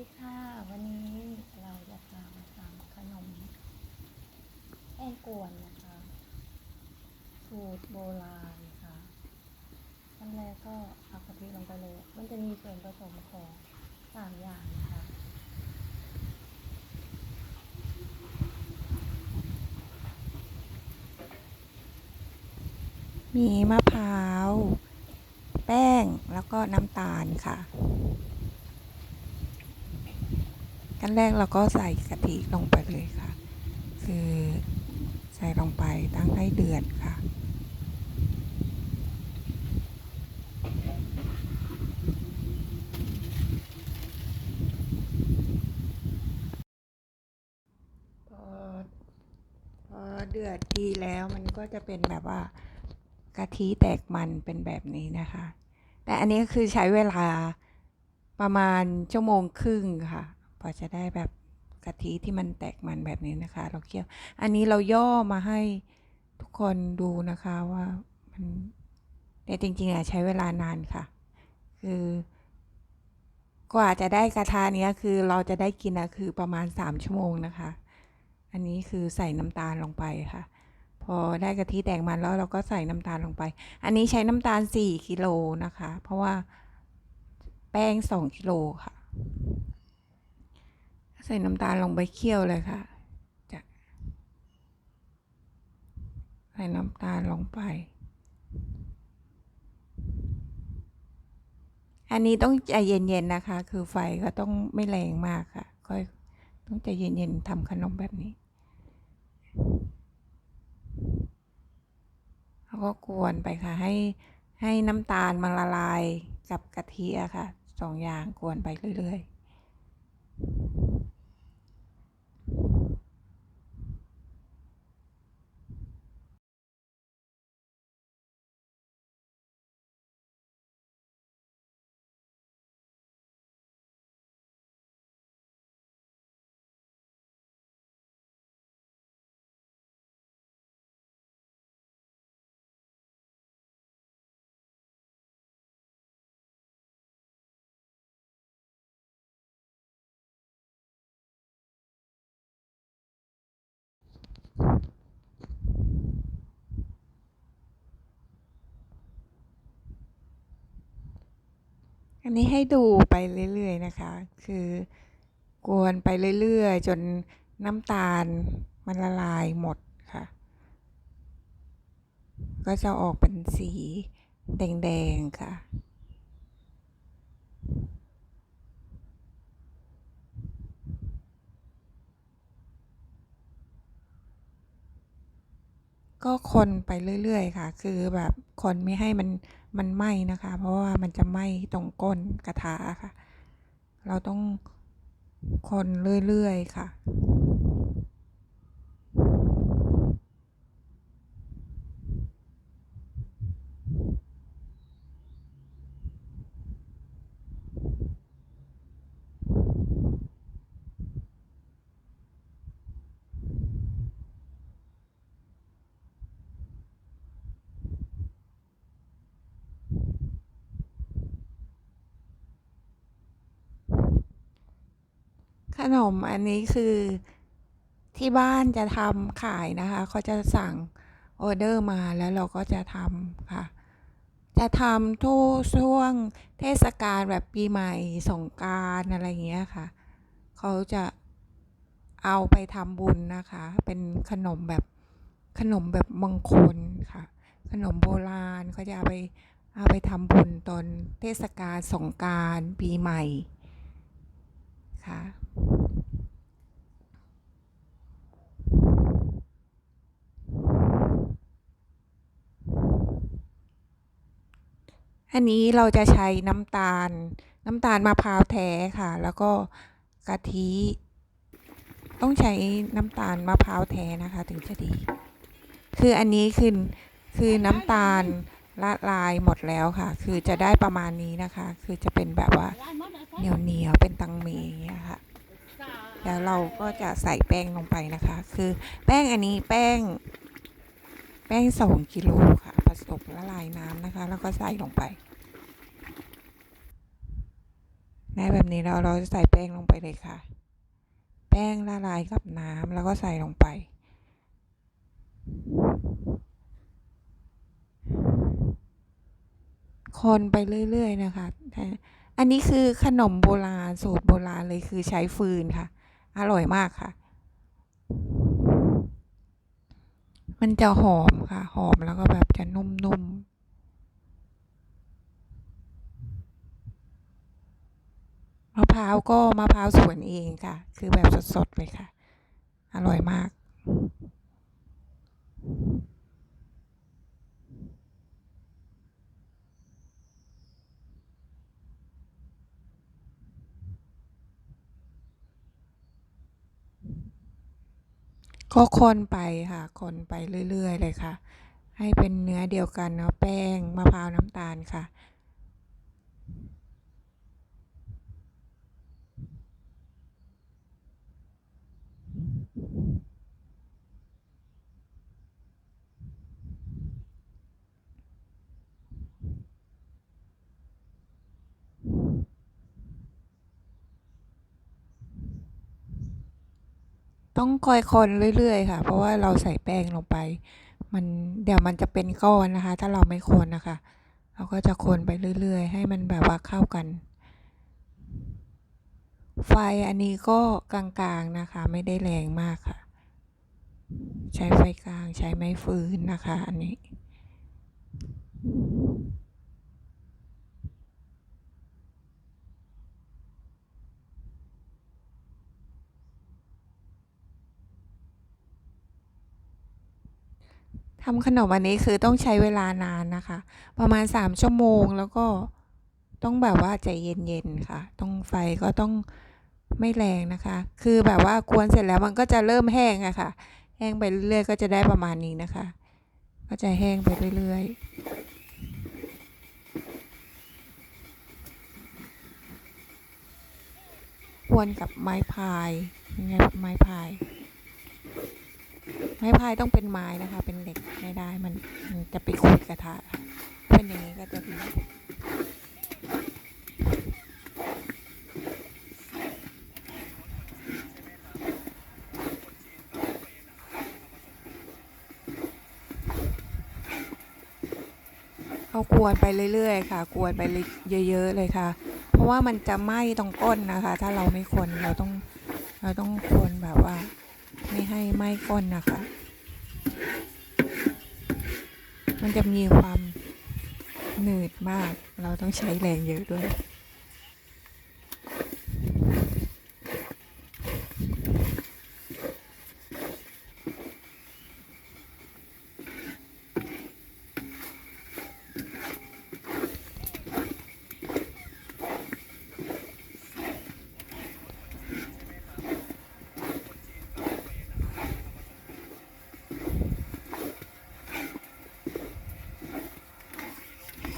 ดีค่ะ วันนี้เราจะพามาทำขนมแป้งกวนนะคะ สูตรโบราณค่ะขั้นแรกก็เอากะทิลงไปเลย มันจะมีส่วนผสมของสามอย่างนะคะมีมะพร้าว แป้งแล้วก็น้ำตาลค่ะ กันแรกเราก็ใส่กะทิลงไปเลยค่ะ คือใส่ลงไปตั้งให้เดือดค่ะ พอพอเดือดดีแล้วมันก็จะเป็นแบบว่ากะทิแตกมันเป็นแบบนี้นะคะ แต่อันนี้คือใช้เวลาประมาณชั่วโมงครึ่งค่ะ พอจะได้แบบกะทิที่มันแตกมันแบบนี้นะคะ เราเคี่ยว อันนี้เราย่อมาให้ทุกคนดูนะคะว่ามันแต่จริงๆอะใช้เวลานานค่ะ คือกว่าจะได้กระทะเนี้ยคือเราจะได้กินอะคือประมาณสามชั่วโมงนะคะ อันนี้คือใส่น้ำตาลลงไปค่ะ พอได้กะทิแตกมันแล้วเราก็ใส่น้ำตาลลงไป อันนี้ใช้น้ำตาลสี่กิโลนะคะ เพราะว่าแป้งสองกิโลค่ะ ใส่น้ำตาลลงไปเคี่ยวเลยค่ะจะใส่น้ำตาลลงไป อันนี้ต้องใจเย็นๆนะคะ คือไฟก็ต้องไม่แรงมากค่ะค่อยต้องใจเย็นๆทำขนมแบบนี้แล้วก็กวนไปค่ะ ให้ให้น้ำตาลมันละลายกับกะทิอะค่ะสองอย่างกวนไปเรื่อยๆ อันนี้ให้ดูไปเรื่อยๆนะคะ คือกวนไปเรื่อยๆ จนน้ำตาลมันละลายหมดค่ะ ก็จะออกเป็นสีแดงๆค่ะ ก็คนไปเรื่อย ๆ ค่ะ คือแบบคนไม่ให้มันมันไหม้นะคะ เพราะว่ามันจะไหม้ตรงก้นกระทะค่ะ เราต้องคนเรื่อย ๆ ค่ะ นมอันนี้คือที่บ้านจะทำขายนะคะเขาจะสั่งออเดอร์มาแล้วเราก็จะทำค่ะ จะทำทุกช่วงเทศกาลแบบปีใหม่สงกานต์อะไรเงี้ยค่ะ เขาจะเอาไปทำบุญนะคะ เป็นขนมแบบขนมแบบมงคลค่ะ ขนมโบราณเขาจะเอาไปเอาไปทำบุญตอนเทศกาลสงกานต์ปีใหม่ค่ะ อันนี้เราจะใช้น้ำตาล น้ำตาลมะพร้าวแท้ค่ะ แล้วก็กะทิ ต้องใช้น้ำตาลมะพร้าวแท้นะคะ ถึงจะดี คืออันนี้คือคือน้ำตาลละลายหมดแล้วค่ะ คือจะได้ประมาณนี้นะคะ คือจะเป็นแบบว่าเหนียวเหนียวเป็นตังเมอย่างเงี้ยค่ะ แล้วเราก็จะใส่แป้งลงไปนะคะ คือแป้งอันนี้แป้ง แป้งสองกิโลค่ะ ผสมละลายน้ำนะคะ แล้วก็ใส่ลงไปได้แบบนี้แล้วเราจะใส่แป้งลงไปเลยค่ะ แป้งละลายกับน้ำแล้วก็ใส่ลงไป คนไปเรื่อย ๆ นะคะ อันนี้คือขนมโบราณสูตรโบราณเลยคือใช้ฟืนค่ะ อร่อยมากค่ะ มันจะหอมค่ะ หอมแล้วก็แบบจะนุ่มๆมะพร้าวก็มะพร้าวสวนเองค่ะ คือแบบสดๆเลยค่ะ อร่อยมาก ก็คนไปค่ะ คนไปเรื่อย ๆ เลยค่ะ ให้เป็นเนื้อเดียวกันเนาะแป้งมะพร้าวน้ำตาลค่ะ ต้องคอยคนเรื่อยๆ ค่ะ เพราะว่าเราใส่แป้งลงไป มันเดี๋ยวมันจะเป็นก้อนนะคะ ถ้าเราไม่คนนะคะ เราก็จะคนไปเรื่อยๆ ให้มันแบบว่าเข้ากัน ไฟอันนี้ก็กลางๆนะคะ ไม่ได้แรงมากค่ะ ใช้ไฟกลางใช้ไม้ฟืนนะคะ อันนี้ ทำขนมอันนี้คือต้องใช้เวลานานนะคะ ประมาณสามชั่วโมงแล้วก็ต้องแบบว่าใจเย็นๆค่ะ ต้องไฟก็ต้องไม่แรงนะคะ คือแบบว่ากวนเสร็จแล้วมันก็จะเริ่มแห้งอะค่ะ แห้งไปเรื่อยๆก็จะได้ประมาณนี้นะคะ ก็จะแห้งไปเรื่อยๆกวนกับไม้พายยังไงไม้พาย ไม้พายต้องเป็นไม้นะคะ เป็นเหล็กไม่ได้มันมันจะไปขูดกระทะค่ะเป็นอย่างนี้ก็จะดีเอากวนไปเรื่อยๆค่ะกวนไปเยอะๆเลยค่ะ เพราะว่ามันจะไหม้ตรงก้นนะคะ ถ้าเราไม่คนเราต้องเราต้องคนแบบว่า ไม่ให้ไหม้ก้นนะคะ มันจะมีความหนืดมาก เราต้องใช้แรงเยอะด้วย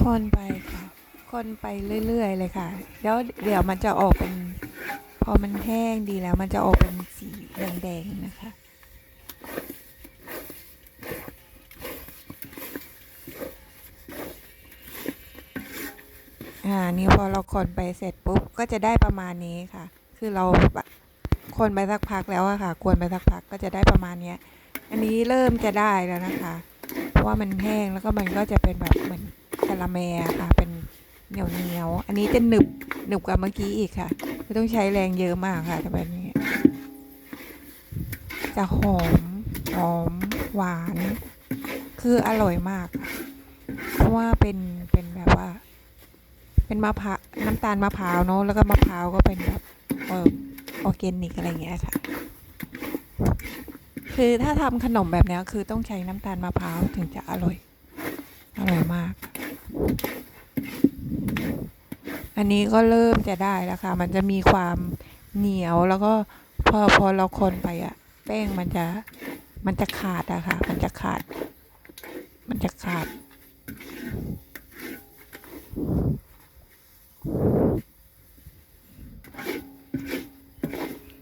คนไปค่ะ คนไปเรื่อย ๆ เลยค่ะ แล้วเดี๋ยวมันจะออกเป็น พอมันแห้งดีแล้ว มันจะออกเป็นสีแดงๆนะคะอ่านี่พอเราคนไปเสร็จปุ๊บก็จะได้ประมาณนี้ค่ะ คือเราคนไปสักพักแล้วอะค่ะกวนไปสักพักก็จะได้ประมาณเนี้ย อันนี้เริ่มจะได้แล้วนะคะ เพราะว่ามันแห้งแล้วก็มันก็จะเป็นแบบเหมือน กะละแมลค่ะ เป็นเหนียวเหนียวๆอันนี้จะหนึบหนึบกว่าเมื่อกี้อีกค่ะ ไม่ต้องใช้แรงเยอะมากค่ะจะเป็นอย่างนี้ จะหอมหอมหวาน คืออร่อยมาก เพราะว่าเป็นเป็นแบบว่า เป็นมะพร้าวน้ำตาลมะพร้าวเนอะแล้วก็มะพร้าวก็เป็นแบบเออออร์แกนิกอะไรเงี้ยค่ะ คือถ้าทำขนมแบบนี้คือต้องใช้น้ำตาลมะพร้าวถึงจะอร่อย อร่อยมาก อันนี้ก็เริ่มจะได้แล้วค่ะ มันจะมีความเหนียวแล้วก็พอพอเราคนไปอะแป้งมันจะมันจะขาดอะค่ะ มันจะขาด มันจะขาด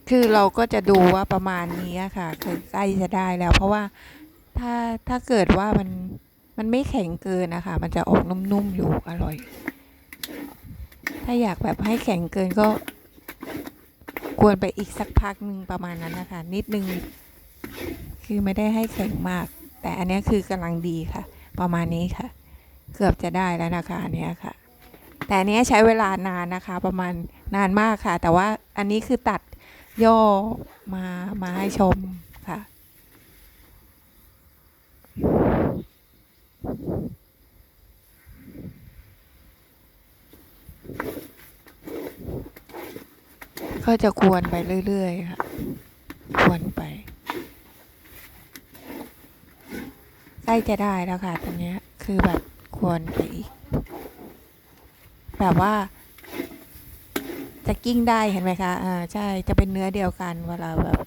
คือเราก็จะดูว่าประมาณนี้ค่ะ คือใกล้จะได้แล้ว เพราะว่าถ้าถ้าเกิดว่ามัน มันไม่แข็งเกินนะคะ มันจะออกนุ่มๆอยู่อร่อย ถ้าอยากแบบให้แข็งเกินก็กวนไปอีกสักพักหนึ่งประมาณนั้นนะคะ นิดนึงคือไม่ได้ให้แข็งมาก แต่อันนี้คือกำลังดีค่ะ ประมาณนี้ค่ะ เกือบจะได้แล้วนะคะอันนี้ค่ะ แต่อันนี้ใช้เวลานานนะคะ ประมาณนานมากค่ะ แต่ว่าอันนี้คือตัดย่อมามาให้ชมค่ะ ก็จะกวนไปเรื่อยๆค่ะกวนไปใกล้จะได้แล้วค่ะตอนนี้คือแบบควรไปอีก แบบว่า จะกิ้งได้เห็นไหมคะอ่าใช่จะเป็นเนื้อเดียวกันเวลาแบบ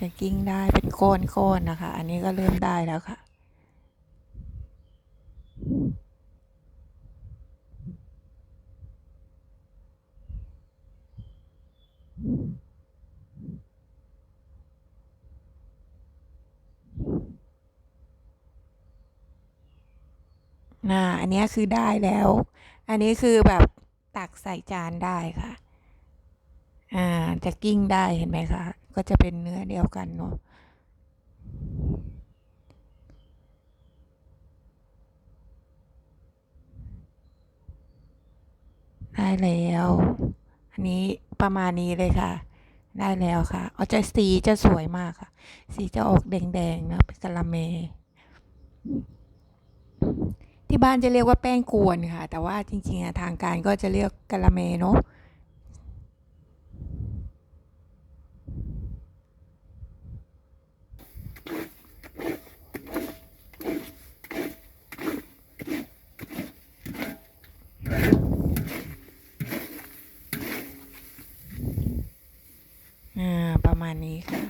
จะกิ้งได้เป็นโคนโคนนะคะ อันนี้ก็เริ่มได้แล้วค่ะ อ่าอันนี้คือได้แล้ว อันนี้คือแบบตักใส่จานได้ค่ะ อ่า จะกิ้งได้เห็นไหมคะ ก็จะเป็นเนื้อเดียวกันเนาะได้แล้ว อันนี้ประมาณนี้เลยค่ะ ได้แล้วค่ะ เอาจะสีจะสวยมากค่ะ สีจะออกแดงๆนะเป็นกะละเม ที่บ้านจะเรียกว่าแป้งกวนค่ะ แต่ว่าจริงๆทางการก็จะเรียกกะละแมเนาะ อ่า ประมาณนี้ค่ะ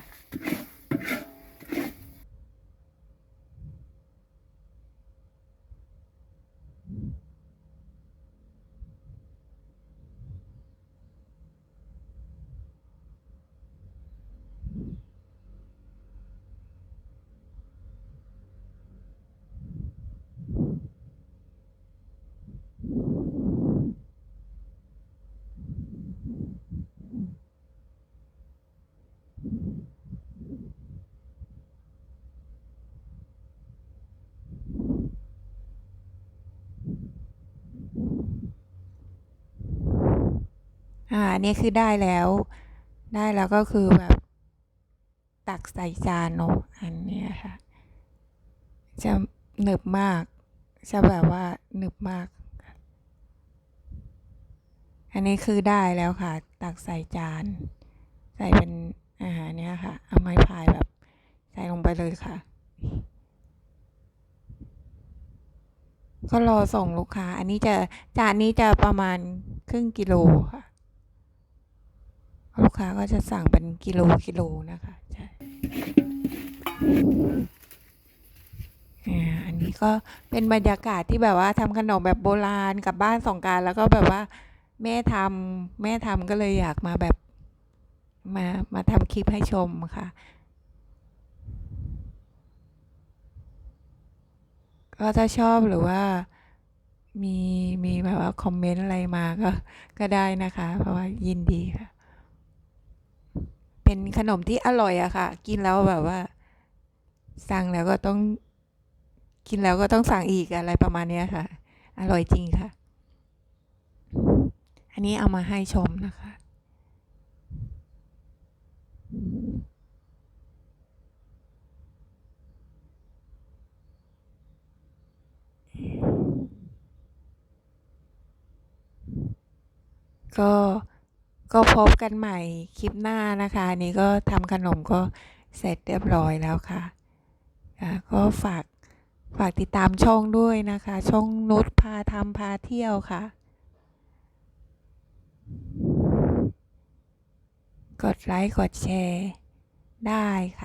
อ่าอันนี้คือได้แล้ว ได้แล้วก็คือแบบตักใส่จานเนอะอันเนี้ยค่ะ จะหนึบมาก จะแบบว่าหนึบมาก อันนี้คือได้แล้วค่ะ ตักใส่จาน ใส่เป็นอาหารเนี้ยค่ะ เอาไม้พายแบบ ใส่ลงไปเลยค่ะ ก็รอส่งลูกค้า อันนี้จะจานนี้จะประมาณครึ่งกิโลค่ะ ลูกค้าก็จะสั่งเป็นกิโลกิโลนะคะใช่อ่าอันนี้ก็เป็นบรรยากาศที่แบบว่าทำขนมแบบโบราณกับบ้านสองการแล้วก็แบบว่าแม่ทำแม่ทำก็เลยอยากมาแบบมามาทำคลิปให้ชมค่ะ ก็ถ้าชอบหรือว่ามีมีแบบว่าคอมเมนต์อะไรมาก็ก็ได้นะคะ เพราะว่ายินดีค่ะ เป็นขนมที่อร่อยอะค่ะ กินแล้วแบบว่า สั่งแล้วก็ต้อง กินแล้วก็ต้องสั่งอีกอะไรประมาณเนี้ยค่ะ อร่อยจริงค่ะ อันนี้เอามาให้ชมนะคะ ก็ ก็พบกันใหม่คลิปหน้านะคะอันนี้ก็ทำขนมก็เสร็จเรียบร้อยแล้วค่ะก็ฝากฝากติดตามช่องด้วยนะคะ ช่องนุชพาทำพาเที่ยวค่ะ กดไลค์ กดแชร์ได้ค่ะ